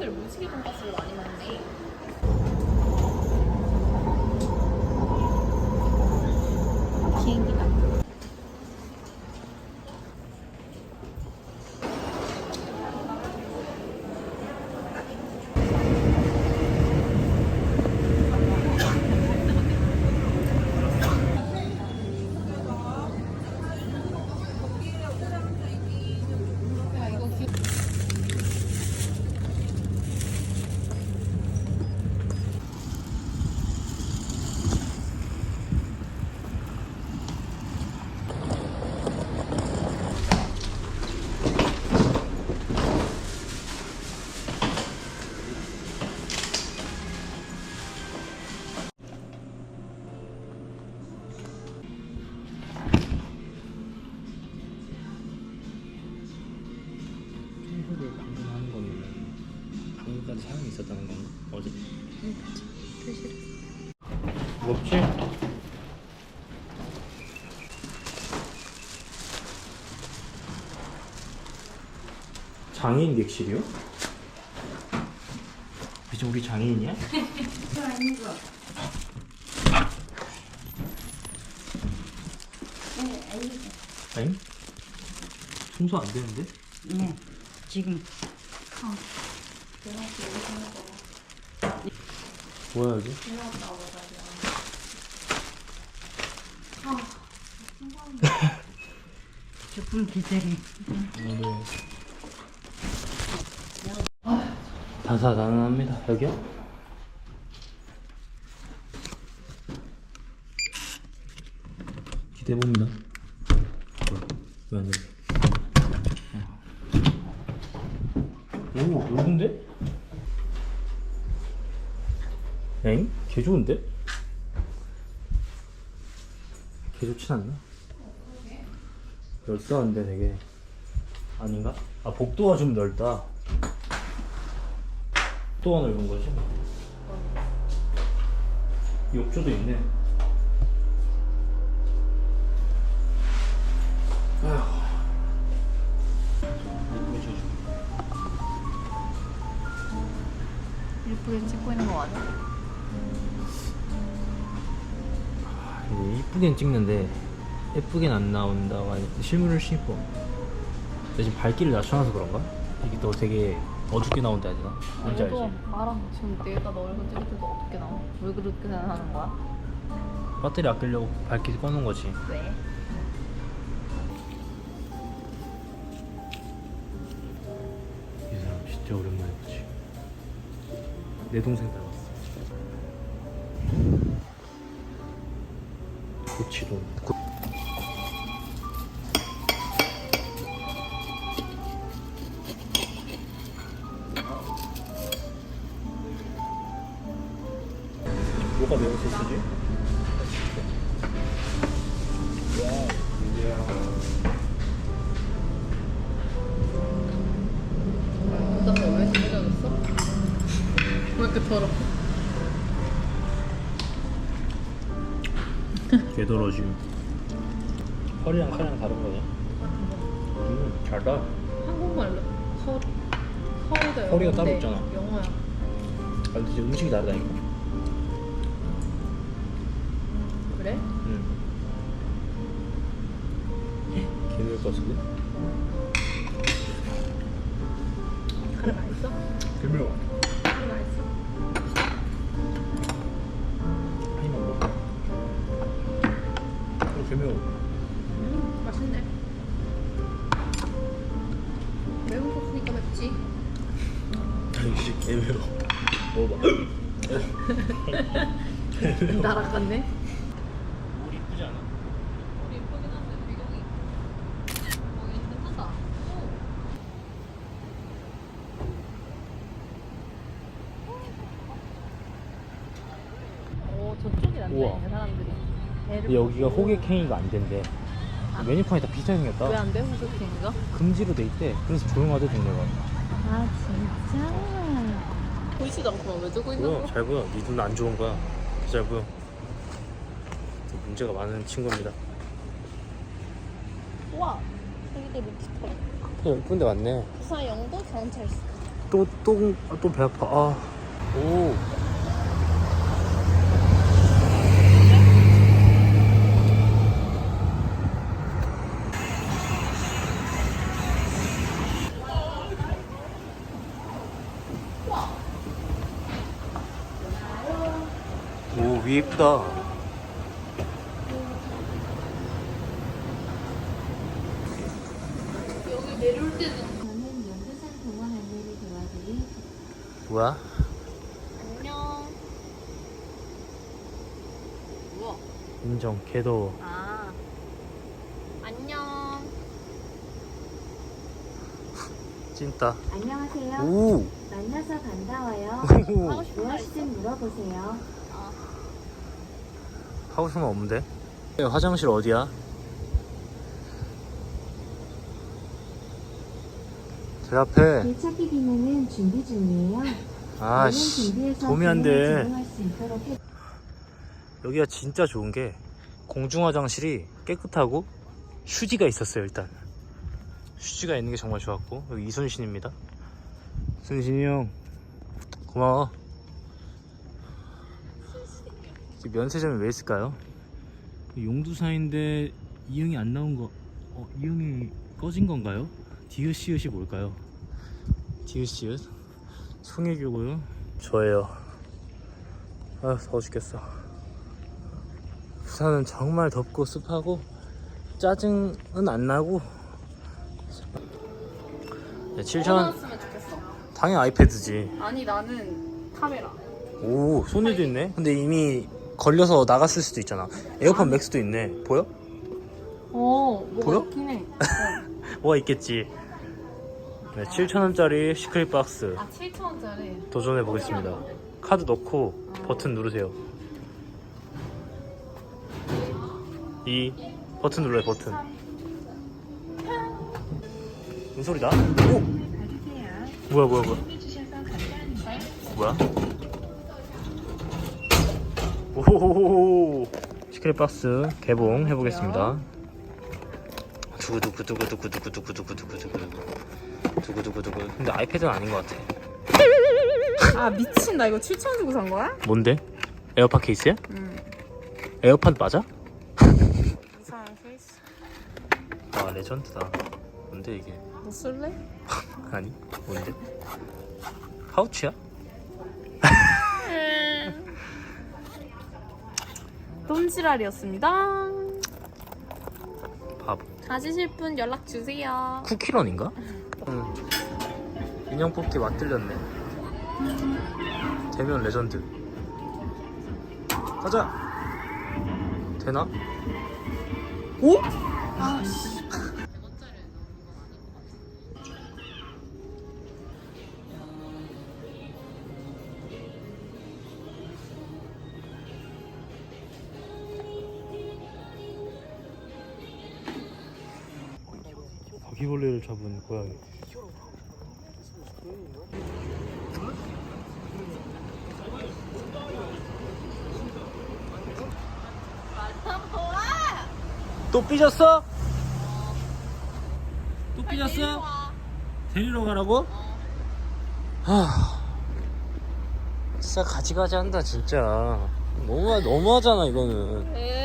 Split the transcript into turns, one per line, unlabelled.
사람들 무지개 돈가스를 많이 먹네.
장애인 객실이요? 이제 우리 장애인이야? 아니? 청소 안 되는데?
네, 지금
뭐야 여기?
조금 기다려.
네. 다사다난합니다. 여기요? 기대해봅니다. 왜안 돼? 오, 넓은데? 엥? 개 좋은데? 개 좋진 않나? 넓다는데 되게 아닌가? 아 복도가 좀 넓다 복도가 넓은 거지 욕조도 있네 아휴 예쁘게 쳐줘
예쁘게 찍고 있는 거 맞아?
이쁘긴 찍는데 예쁘긴 안 나온다고 하니 실물을 신고 나 지금 발길을 낮춰놔서 그런가? 이게 너 되게 어둡게 나온다 해야 되나? 뭔지 알지?
알아. 지금 내가 너 얼굴 찍을 때도 어떻게 나와? 왜 그렇게 생각하는 거야?
배터리 아끼려고 밝게 꺼놓은 거지
왜?
이 사람 진짜 오랜만에 보지 내 동생 닮았어 고치돈 고... 개더러지 허리랑 칼이랑 다른 거네 음 잘다
한국말로 허 허리가 영어인데
허리가 따로 있잖아.
영어야.
아 근데 진짜 음식이 다르다니까
그래?
응 개들 것 같은데?
그래 맛있어?
개매워
같네.
물 이쁘지 않아?
우리 예쁘긴 한데 배경이 어 괜찮다. 오 저쪽이 낫네
우와.
사람들이. 배를
여기가. 호객행위가 안 된대 메뉴판이 다 비슷하게 생겼다.
왜안 돼? 홈쇼핑이가?
금지로 돼 있대. 그래서 조용하대 동네가.
아 진짜? 보이지도 않구만 왜 들고 있는
보여,
거야?
잘 보여. 네 눈 안 좋은 거야. 잘 보여. 문제가 많은 친구입니다.
우와 여기도 립스틱
어, 예쁜데 많네.
부산 영도 경찰서
또, 또, 또 배 아파. 아. 오. 오, 위 이쁘다.
저는 연두산 동원 안내를 도와드릴
뭐야?
안녕 우와
인정, 개더워.
아 안녕
찐따.
안녕하세요.
오!
만나서 반가워요.
오.
무엇이든 물어보세요.
거 없는데? 네, 화장실 어디야? 제 앞에
길찾기 기능은 준비 중이에요.
아씨 도움이 안 돼. 여기가 진짜 좋은 게 공중 화장실이 깨끗하고 휴지가 있었어요 일단 휴지가 있는 게 정말 좋았고 여기 이순신입니다 순신이 형 고마워 이 면세점이 왜 있을까요? 용두사인데 이응이 안 나온 거 어, 이응이 꺼진 건가요? 디귿시읒이 뭘까요? 디귿시읒? 송혜교고요. 저예요. 아 더워 죽겠어. 부산은 정말 덥고 습하고 짜증은 안 나고. 네, 7,000원.
전화왔으면 좋겠어.
당연히 아이패드지.
아니 나는 카메라.
오 소니도 있네? 근데 이미 걸려서 나갔을 수도 있잖아. 에어팟 맥스도 있네. 보여?
어 뭐가
보여?
있긴 해.
뭐가 있겠지. 네, 7,000원짜리 시크릿 박스.
아 7천원짜리.
도전해 보겠습니다. 카드 넣고 버튼 누르세요. 이 버튼 눌러요 버튼. 무슨 소리다? 오! 뭐야 뭐야 뭐야? 뭐야? 시크릿 박스 개봉 해보겠습니다 두구두구 두구 두구 두구 두구 두구 두구 두구 두구 두구 두구 근데 아이패드는 아닌 것 같아
아 미친 나 이거 7천 주고 산 거야?
뭔데? 에어팟 케이스야?
응
에어팟 맞아?
이상한 케이스
와 레전드다 뭔데 이게
너 쓸래?
아니 뭔데? 파우치야?
똥지랄이었습니다.
바보
가지실 분 연락 주세요.
쿠키런인가? 응 인형 뽑기 맛들렸네. 대면 레전드. 가자! 되나? 오? 바퀴벌레를 잡은 고양이. 또 삐졌어? 또 삐졌어? 데리러 가라고? 하. 진짜 가지가지 한다 진짜. 너무 너무하잖아 이거는.
에